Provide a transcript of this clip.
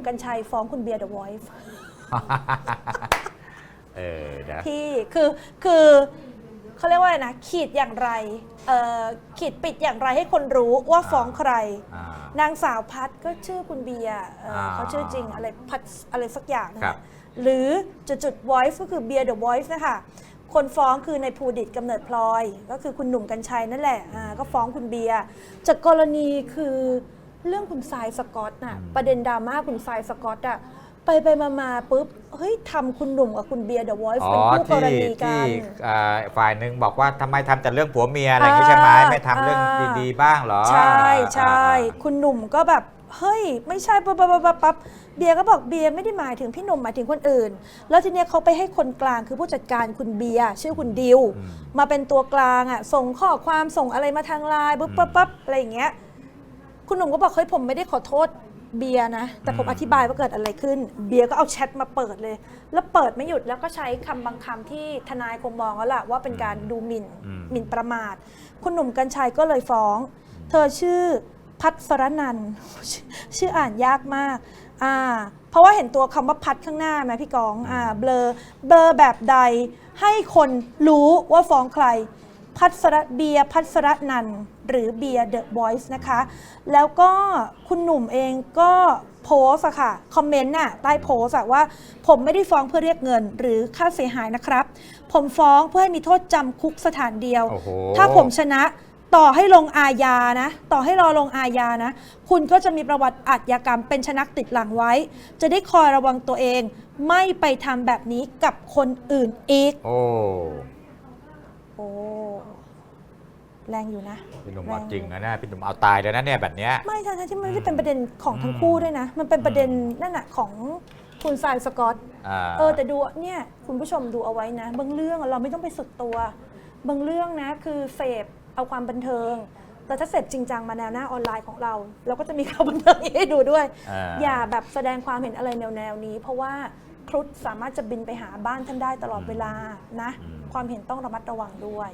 นุ่มกัญชัยฟ้องคุณเบียร์เดอะวอยซ์เออนะที่คือคือเขาเรียกว่าอะไรนะขีดอย่างไรเอ่อขีดปิดอย่างไรให้คนรู้ว่าฟ้องใคร อ่า นางสาวพัดก็ชื่อคุณเบียร์เอ่ออาเขาชื่อจริงอะไรพัดอะไรสักอย่างนะครัคะบหรือจุดจุด voice ก็คือเบียร์เดอะ voice นะคะคนฟ้องคือในภูดิตกำเนิดพลอย ก็คือคุณหนุ่มกัญชัยนั่นแหละอ่าก็ฟ้องคุณเบียร์จากกรณีคือ เรื่องคุณทรายสกอตน่ะประเด็นดราม่าคุณทรายสกอตอะไปไปมามาปุ๊บเฮ้ยทำคุณหนุ่มกับคุณเบียร์เดอะ voice อ๋อเป็นคู่กที่รณีกัที่นอ่าฝ่ายหนึ่งบอกว่าทำไมทำแต่เรื่องผัวเมียอะไรอย่างนี้ใช่ไหมอ่าไม่ทำเรื่องอ่าดีๆบ้างเหรอ ใช่ใช่อ่าคุณหนุ่มก็แบบเฮ้ย ไม่ใช่ปั๊บปั๊บปั๊บปั๊บปั๊บเบียร์ก็บอกเบียร์ไม่ได้หมายถึงพี่หนุ่มหมายถึงคนอื่น แล้วทีเนี้ยเขาไปให้คนกลางคือผู้จัดการคุณเบียร์ชื่อคุณดิวอืมมาเป็นตัวกลางอะส่งข้อความส่งอะไรมาทางไลน์ปุ๊บปั๊บปั๊บอะไรอย่างเงี้ย คุณหนุ่มก็บอกเฮ้ยผมไม่ได้ขอโทษเบียร์นะ แต่ผมอธิบายว่าเกิดอะไรขึ้น เบียร์ก็เอาแชทมาเปิดเลย แล้วเปิดไม่หยุดแล้วก็ใช้คำบางคำที่ทนายคงมองแล้วล่ะว่าเป็นการดูหมิ่นอืม หมิ่นประมาท คุณหนุ่มกัญชัยก็เลยฟ้อง เธอชื่อพัทรนันท์ชื่อชื่ออ่านยากมากอ่าเพราะว่าเห็นตัวคำว่าพัดข้างหน้าไหมพี่กองอ่าเบลอเบลอแบบใดให้คนรู้ว่าฟ้องใคร พัสรเบียร์พัสรนันท์หรือเบียร์เดอะบอยส์นะคะ แล้วก็คุณหนุ่มเองก็โพสต์อะค่ะ คอมเมนต์น่ะใต้โพสต์อะว่า ผมไม่ได้ฟ้องเพื่อเรียกเงินหรือค่าเสียหายนะครับ ผมฟ้องเพื่อให้มีโทษจำคุกสถานเดียว โอ้โห ถ้าผมชนะต่อให้ลงอาญานะ ต่อให้รอลงอาญานะ คุณก็จะมีประวัติอาชญากรรมเป็นชนักติดหลังไว้ จะได้คอยระวังตัวเอง ไม่ไปทำแบบนี้กับคนอื่นอีก โอ้โอ้แรงอยู่นะพี่หนุ่มแเอาจริงนะเนี่ยพี่หนุ่มเอาตายเลยนะเนี่ยแบบเนี้ยไม่ทั้งๆที่มันไม่ได้เป็นประเด็นของทั้งคู่ด้วยนะ มันเป็นประเด็นนั่นน่ะของคุณทรายสกอตอ่าเออแต่ดูเนี่ยคุณผู้ชมดูเอาไว้นะ บางเรื่องเราไม่ต้องไปสุดตัว บางเรื่องนะคือเสพเอาความบันเทิงแต่ถ้าเสพจริงจังมาแนวหน้าออนไลน์ของเรา เราก็จะมีข่าวบันเทิงให้ดูด้วยอ่าอย่าแบบแสดงความเห็นอะไรแนวแนวๆนี้ เพราะว่าครุฑสามารถจะบินไปหาบ้านท่านได้ตลอดเวลานะ ความเห็นต้องระมัดระวังด้วย